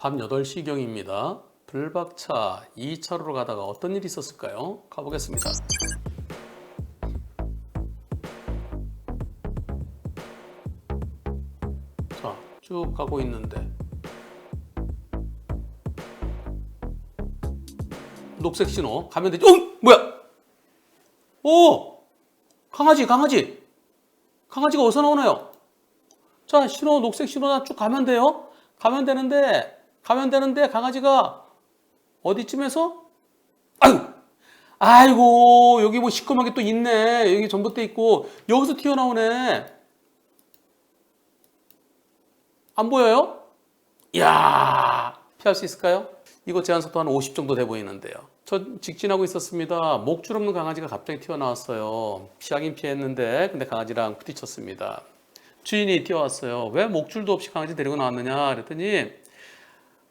밤 8시경입니다. 불박차 2차로로 가다가 어떤 일이 있었을까요? 가보겠습니다. 자, 쭉 가고 있는데 녹색 신호 가면 되죠? 어? 뭐야? 오! 강아지, 강아지! 강아지가 어디서 나오나요? 자, 신호, 녹색 신호나 쭉 가면 돼요? 가면 되는데, 가면 되는데, 강아지가 어디쯤에서? 아이고, 여기 뭐 시커멓게 또 있네. 여기 전봇대 있고, 여기서 튀어나오네. 안 보여요? 이야, 피할 수 있을까요? 이거 제한 속도 한 50 정도 돼 보이는데요. 저 직진하고 있었습니다. 목줄 없는 강아지가 갑자기 튀어나왔어요. 피하긴 피했는데, 근데 강아지랑 부딪혔습니다. 주인이 뛰어왔어요. 왜 목줄도 없이 강아지 데리고 나왔느냐? 그랬더니,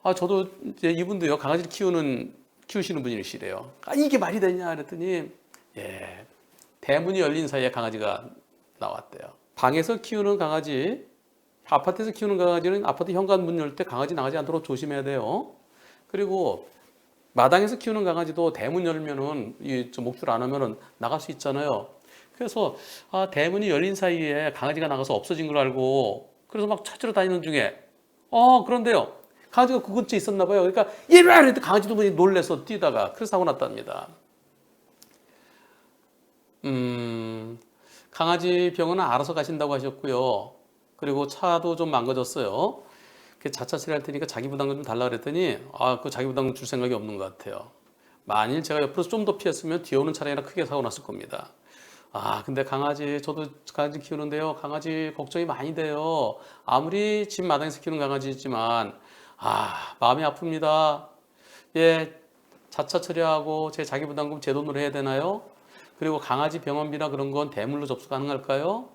아, 저도 이제 이분도요, 강아지를 키우는, 키우시는 분이시래요. 아, 이게 말이 되냐? 그랬더니, 예, 대문이 열린 사이에 강아지가 나왔대요. 방에서 키우는 강아지, 아파트에서 키우는 강아지는 아파트 현관 문 열 때 강아지 나가지 않도록 조심해야 돼요. 그리고 마당에서 키우는 강아지도 대문 열면은 목줄 안 하면은 나갈 수 있잖아요. 그래서 아, 대문이 열린 사이에 강아지가 나가서 없어진 걸 알고 그래서 막 찾으러 다니는 중에 어 그런데요 강아지가 그 근처에 있었나 봐요. 그러니까 와 이랬더니 강아지도 뭐 놀래서 뛰다가 그래서 사고 났답니다. 음 강아지 병원은 알아서 가신다고 하셨고요. 그리고 차도 좀 망가졌어요. 그 자차 처리할 테니까 자기 부담금 좀 달라 그랬더니 아 그 자기 부담금 줄 생각이 없는 것 같아요. 만일 제가 옆으로 좀 더 피했으면 뒤에 오는 차량이랑 크게 사고 났을 겁니다. 아 근데 강아지 저도 강아지 키우는데요. 강아지 걱정이 많이 돼요. 아무리 집 마당에서 키우는 강아지지만 아 마음이 아픕니다. 예 자차 처리하고 제 자기 부담금 제 돈으로 해야 되나요? 그리고 강아지 병원비나 그런 건 대물로 접수 가능할까요?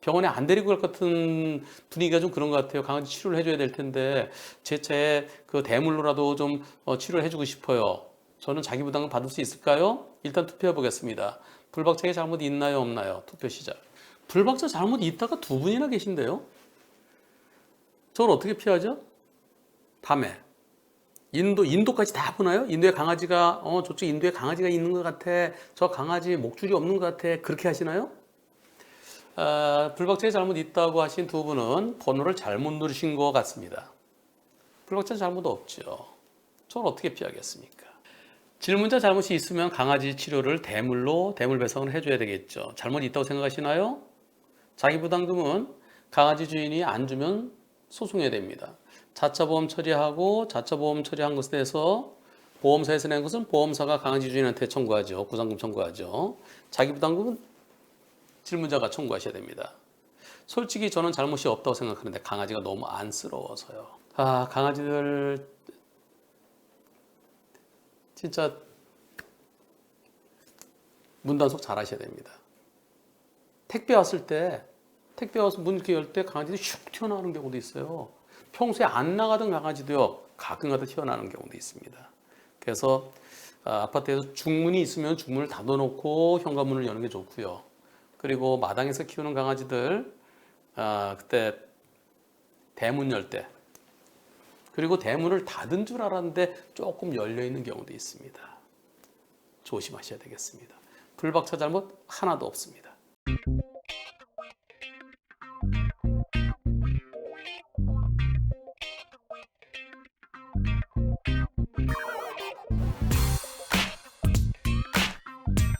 병원에 안 데리고 갈 것 같은 분위기가 좀 그런 것 같아요. 강아지 치료를 해줘야 될 텐데 제 차에 그 대물로라도 좀 어, 치료를 해주고 싶어요. 저는 자기 부담금 받을 수 있을까요? 일단 투표해 보겠습니다. 불박차에 잘못 있나요, 없나요? 투표 시작. 불박차 잘못 있다가 두 분이나 계신데요. 저걸 어떻게 피하죠? 밤에 인도 인도까지 다 보나요? 인도에 강아지가 어 저쪽 인도에 강아지가 있는 것 같아. 저 강아지 목줄이 없는 것 같아. 그렇게 하시나요? 아, 불박차에 잘못 있다고 하신 두 분은 번호를 잘못 누르신 것 같습니다. 불박차 잘못 없죠. 저걸 어떻게 피하겠습니까? 질문자 잘못이 있으면 강아지 치료를 대물로 대물 배송을 해줘야 되겠죠. 잘못 있다고 생각하시나요? 자기 부담금은 강아지 주인이 안 주면 소송해야 됩니다. 자차 보험 처리하고 자차 보험 처리한 것에 대해서 보험사에서 낸 것은 보험사가 강아지 주인한테 청구하죠. 구상금 청구하죠. 자기 부담금은 질문자가 청구하셔야 됩니다. 솔직히 저는 잘못이 없다고 생각하는데 강아지가 너무 안쓰러워서요. 아, 강아지들 진짜 문단속 잘 하셔야 됩니다. 택배 왔을 때 택배 와서 문 이렇게 열 때 강아지들이 슉 튀어나오는 경우도 있어요. 평소에 안 나가던 강아지도요. 가끔가다 튀어나오는 경우도 있습니다. 그래서 아, 아파트에서 중문이 있으면 중문을 닫아놓고 현관문을 여는 게 좋고요. 그리고 마당에서 키우는 강아지들 아, 그때 대문 열 때 그리고 대문을 닫은 줄 알았는데 조금 열려 있는 경우도 있습니다. 조심하셔야 되겠습니다. 불박차 잘못 하나도 없습니다.